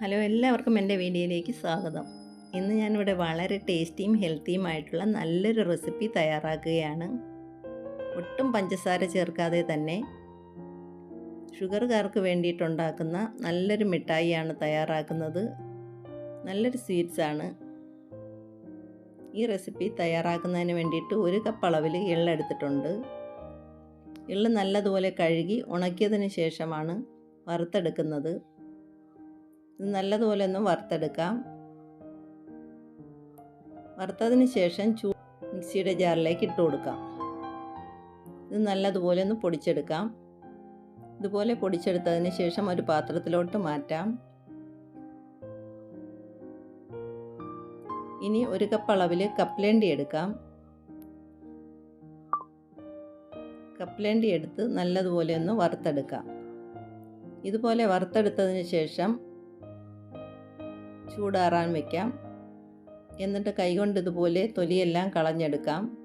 Hello എല്ലാവർക്കും എന്റെ വീഡിയോയിലേക്ക് സ്വാഗതം. ഇന്ന് ഞാനിവിടെ വളരെ ടേസ്റ്റിയും ഹെൽത്തിയും ആയിട്ടുള്ള നല്ലൊരു റെസിപ്പി തയ്യാറാക്കുകയാണ്. ഒട്ടും പഞ്ചസാര ചേർക്കാതെ തന്നെ ഷുഗറുകാർക്ക് വേണ്ടിയിട്ടുണ്ടാക്കുന്ന നല്ലൊരു മിഠായിയാണ് തയ്യാറാക്കുന്നത്. നല്ലൊരു സ്വീറ്റ്സാണ് ഈ റെസിപ്പി തയ്യാറാക്കുന്നതിന് വേണ്ടിയിട്ട് ഒരു കപ്പ് അളവിൽ എള്ളെടുത്തിട്ടുണ്ട് എള്ള് നല്ലതുപോലെ കഴുകി ഉണക്കിയതിന് ശേഷമാണ് വറുത്തെടുക്കുന്നത്. ഇത് നല്ലതുപോലെ ഒന്ന് വറുത്തെടുക്കാം. വറുത്തതിന് ശേഷം ചൂ മിക്സിയുടെ ജാറിലേക്ക് ഇട്ട് കൊടുക്കാം. ഇത് നല്ലതുപോലെ ഒന്ന് പൊടിച്ചെടുക്കാം. ഇതുപോലെ പൊടിച്ചെടുത്തതിന് ശേഷം ഒരു പാത്രത്തിലോട്ട് മാറ്റാം. ഇനി ഒരു കപ്പ് അളവിൽ കപ്പ്ലേണ്ടി എടുക്കാം. കപ്പ്ലേണ്ടി എടുത്ത് നല്ലതുപോലെ ഒന്ന് വറുത്തെടുക്കാം. ഇതുപോലെ വറുത്തെടുത്തതിന് ശേഷം ചൂടാറാൻ വയ്ക്കാം എന്നിട്ട് കൈകൊണ്ട് ഇതുപോലെ തൊലിയെല്ലാം കളഞ്ഞെടുക്കാം.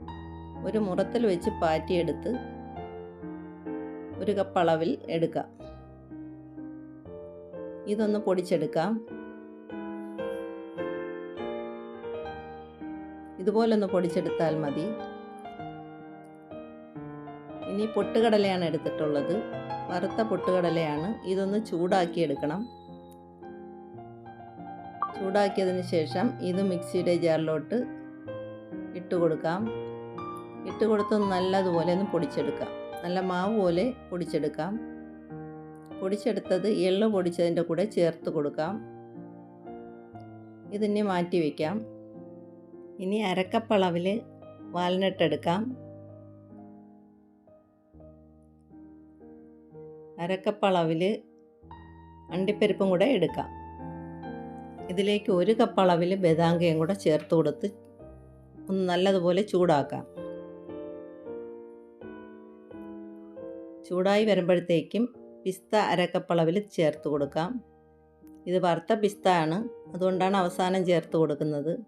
ഒരു മുറത്തിൽ വെച്ച് പാറ്റിയെടുത്ത് ഒരു കപ്പ് അളവിൽ എടുക്കാം. ഇതൊന്ന് പൊടിച്ചെടുക്കാം. ഇതുപോലൊന്ന് പൊടിച്ചെടുത്താൽ മതി. ഇനി പൊട്ടുകടലയാണ് എടുത്തിട്ടുള്ളത്. വറുത്ത പൊട്ടുകടലയാണ്. ഇതൊന്ന് ചൂടാക്കി എടുക്കണം ചൂടാക്കിയതിന് ശേഷം ഇത് മിക്സിയുടെ ജാറിലോട്ട് ഇട്ട് കൊടുക്കാം. ഇട്ട് കൊടുത്ത് നല്ലതുപോലെ ഒന്ന് പൊടിച്ചെടുക്കാം. നല്ല മാവ് പോലെ പൊടിച്ചെടുക്കാം. പൊടിച്ചെടുത്തത് എള്ള് പൊടിച്ചതിന്റെ കൂടെ ചേർത്ത് കൊടുക്കാം. ഇതിനെ മാറ്റി വയ്ക്കാം ഇനി അരക്കപ്പളവിൽ വാൽനട്ട് എടുക്കാം അരക്കപ്പളവിൽ അണ്ടിപ്പരിപ്പും കൂടെ എടുക്കാം. ഇതിലേക്ക് ഒരു കപ്പ് അളവിൽ ബദാംഗയും കൂടെ ചേർത്ത് കൊടുത്ത് ഒന്ന് നല്ലതുപോലെ ചൂടാക്കാം. ചൂടായി വരുമ്പോഴത്തേക്കും പിസ്ത അരക്കപ്പളവിൽ ചേർത്ത് കൊടുക്കാം. ഇത് വറുത്ത പിസ്ത ആണ് അതുകൊണ്ടാണ് അവസാനം ചേർത്ത് കൊടുക്കുന്നത്.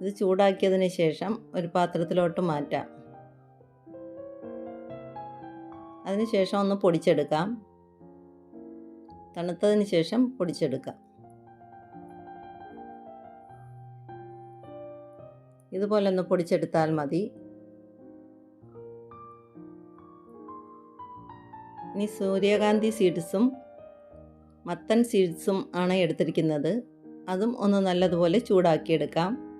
ഇത് ചൂടാക്കിയതിന് ശേഷം ഒരു പാത്രത്തിലോട്ട് മാറ്റാം. അതിനുശേഷം ഒന്ന് പൊടിച്ചെടുക്കാം. തണുത്തതിന് ശേഷം പൊടിച്ചെടുക്കാം. ഇതുപോലെ ഒന്ന് പൊടിച്ചെടുത്താൽ മതി. ഇനി സൂര്യകാന്തി സീഡ്സും മത്തൻ സീഡ്സും ആണ് എടുത്തിരിക്കുന്നത്. അതും ഒന്ന് നല്ലതുപോലെ ചൂടാക്കിയെടുക്കാം.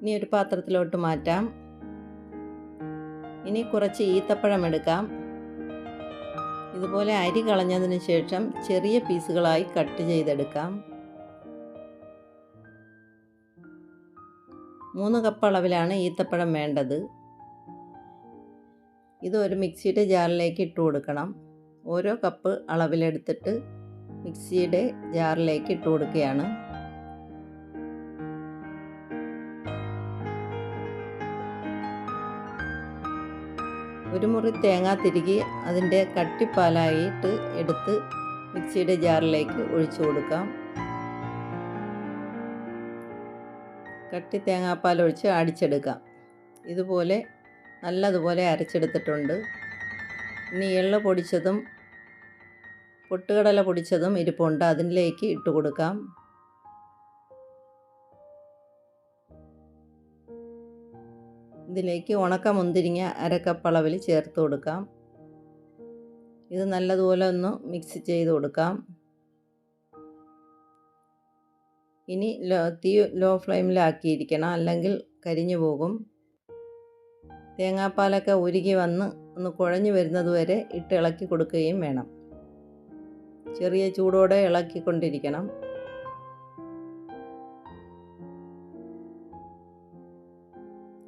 ഇനി ഒരു പാത്രത്തിലോട്ട് മാറ്റാം. ഇനി കുറച്ച് ഈത്തപ്പഴം എടുക്കാം. ഇതുപോലെ അരി കളഞ്ഞതിന് ശേഷം ചെറിയ പീസുകളായി കട്ട് ചെയ്തെടുക്കാം. മൂന്ന് കപ്പ് അളവിലാണ് ഈത്തപ്പഴം വേണ്ടത്. ഇത് ഒരു മിക്സിയുടെ ജാറിലേക്ക് ഇട്ട് കൊടുക്കണം. ഓരോ കപ്പ് അളവിലെടുത്തിട്ട് മിക്സിയുടെ ജാറിലേക്ക് ഇട്ട് കൊടുക്കുകയാണ്. ഒരു മുറി തേങ്ങ തിരികെ അതിന്റെ കട്ടിപ്പാലായിട്ട് എടുത്ത് മിക്സിയുടെ ജാറിലേക്ക് ഒഴിച്ചു കൊടുക്കാം. കട്ടി തേങ്ങാപ്പാൽ ഒഴിച്ച് അടിച്ചെടുക്കാം. ഇതുപോലെ നല്ലതുപോലെ അരച്ചെടുത്തിട്ടുണ്ട്. ഇനി എള്ള പൊടിച്ചതും പൊട്ടുകടല പൊടിച്ചതും ഇരിപ്പുണ്ട്. അതിലേക്ക് ഇട്ട് കൊടുക്കാം. ഇതിലേക്ക് ഉണക്ക മുന്തിരിങ്ങ അരക്കപ്പളവിൽ ചേർത്ത് കൊടുക്കാം. ഇത് നല്ലതുപോലെ ഒന്ന് മിക്സ് ചെയ്ത് കൊടുക്കാം. ഇനി ലോ തീ ലോ ഫ്ലെയിമിലാക്കിയിരിക്കണം. അല്ലെങ്കിൽ കരിഞ്ഞു പോകും. തേങ്ങാപ്പാലൊക്കെ ഉരുകി വന്ന് ഒന്ന് കുഴഞ്ഞു വരുന്നത് വരെ ഇട്ട് ഇളക്കി കൊടുക്കുകയും വേണം. ചെറിയ ചൂടോടെ ഇളക്കിക്കൊണ്ടിരിക്കണം.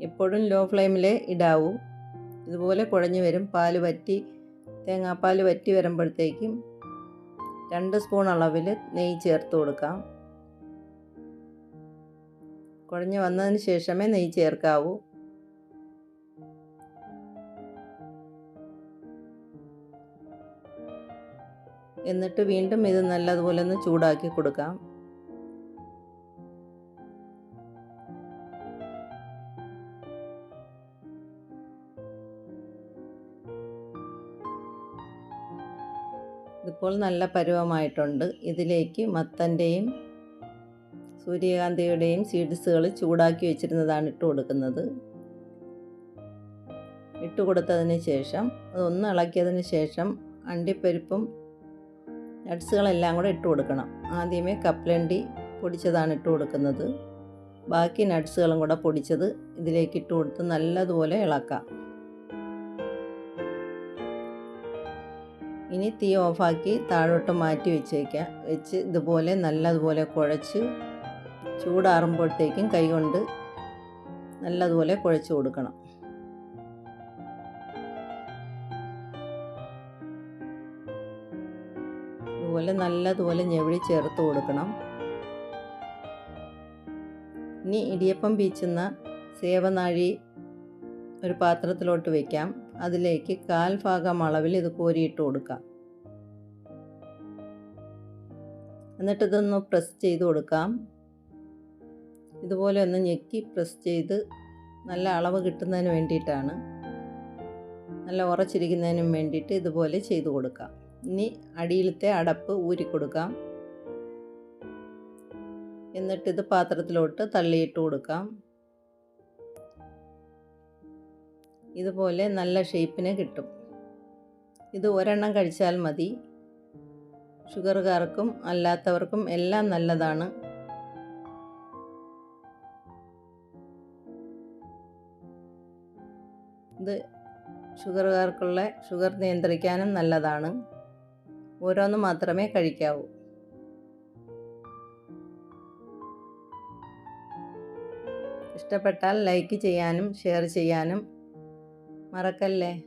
എപ്പോഴും ലോ ഫ്ലെയിമിലേ ഇടാവൂ. ഇതുപോലെ കുഴഞ്ഞു വരും. പാൽ വറ്റി തേങ്ങാപ്പാൽ വറ്റി വരുമ്പോഴത്തേക്കും രണ്ട് സ്പൂൺ അളവിൽ നെയ്യ് ചേർത്ത് കൊടുക്കാം. കുഴഞ്ഞു വന്നതിന് ശേഷമേ നെയ്യ് ചേർക്കാവൂ. എന്നിട്ട് വീണ്ടും ഇത് നല്ലതുപോലെ ഒന്ന് ചൂടാക്കി കൊടുക്കാം. ഇതിപ്പോൾ നല്ല പരുവമായിട്ടുണ്ട്. ഇതിലേക്ക് മത്തന്റെയും സൂര്യകാന്തിയുടെയും സീഡ്സുകൾ ചൂടാക്കി വെച്ചിരുന്നതാണ് ഇട്ട് കൊടുക്കുന്നത്. ഇട്ട് കൊടുത്തതിന് ശേഷം അതൊന്ന് ഇളക്കിയതിന് ശേഷം അണ്ടിപ്പരിപ്പും നട്ട്സുകളെല്ലാം കൂടെ ഇട്ട് കൊടുക്കണം. ആദ്യമേ കപ്പലണ്ടി പൊടിച്ചതാണ് ഇട്ട് കൊടുക്കുന്നത്. ബാക്കി നട്ട്സുകളും കൂടെ പൊടിച്ചത് ഇതിലേക്ക് ഇട്ട് കൊടുത്ത് നല്ലതുപോലെ ഇളക്കാം. ഇനി തീ ഓഫാക്കി താഴോട്ട് മാറ്റി വെച്ചേക്കാം വെച്ച് ഇതുപോലെ നല്ലതുപോലെ കുഴച്ച് ചൂടാറുമ്പോഴത്തേക്കും കൈകൊണ്ട് നല്ലതുപോലെ കുഴച്ച് കൊടുക്കണം. ഇതുപോലെ നല്ലതുപോലെ ഞെവിടി ചേർത്ത് കൊടുക്കണം. ഇനി ഇടിയപ്പം പീച്ചുന്ന സേവനാഴി ഒരു പാത്രത്തിലോട്ട് വയ്ക്കാം അതിലേക്ക് കാൽ ഭാഗം അളവിൽ ഇത് കോരിയിട്ട് കൊടുക്കാം. എന്നിട്ടിതൊന്ന് പ്രസ് ചെയ്ത് കൊടുക്കാം. ഇതുപോലെ ഒന്ന് ഞെക്കി പ്രസ് ചെയ്ത് നല്ല അളവ് കിട്ടുന്നതിന് വേണ്ടിയിട്ടാണ്. നല്ല ഉറച്ചിരിക്കുന്നതിനും വേണ്ടിയിട്ട് ഇതുപോലെ ചെയ്തു കൊടുക്കാം. ഇനി അടിയിലത്തെ അടപ്പ് ഊരി കൊടുക്കാം. എന്നിട്ടിത് പാത്രത്തിലോട്ട് തള്ളിയിട്ട് കൊടുക്കാം. ഇതുപോലെ നല്ല ഷേപ്പിന് കിട്ടും. ഇത് ഒരെണ്ണം കഴിച്ചാൽ മതി. ഷുഗറുകാർക്കും അല്ലാത്തവർക്കും എല്ലാം നല്ലതാണ്. ഇത് ഷുഗറുകാർക്കുള്ള ഷുഗർ നിയന്ത്രിക്കാനും നല്ലതാണ്. ഓരോന്ന് മാത്രമേ കഴിക്കാവൂ. ഇഷ്ടപ്പെട്ടാൽ ലൈക്ക് ചെയ്യാനും ഷെയർ ചെയ്യാനും മറക്കല്ലേ?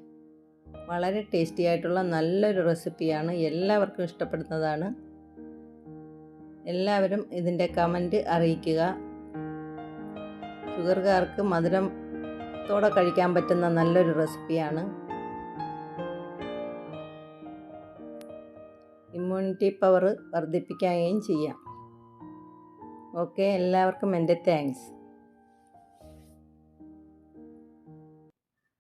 വളരെ ടേസ്റ്റി ആയിട്ടുള്ള നല്ലൊരു റെസിപ്പിയാണ് എല്ലാവർക്കും ഇഷ്ടപ്പെടുന്നതാണ്. എല്ലാവരും ഇതിന്റെ കമന്റ് അറിയിക്കുക. ഷുഗർകാർക്ക് മധുരത്തോടെ കഴിക്കാൻ പറ്റുന്ന നല്ലൊരു റെസിപ്പിയാണ്. ഇമ്മ്യൂണിറ്റി പവർ വർദ്ധിപ്പിക്കുകയും ചെയ്യാം. ഓക്കെ എല്ലാവർക്കും എന്റെ താങ്ക്സ്.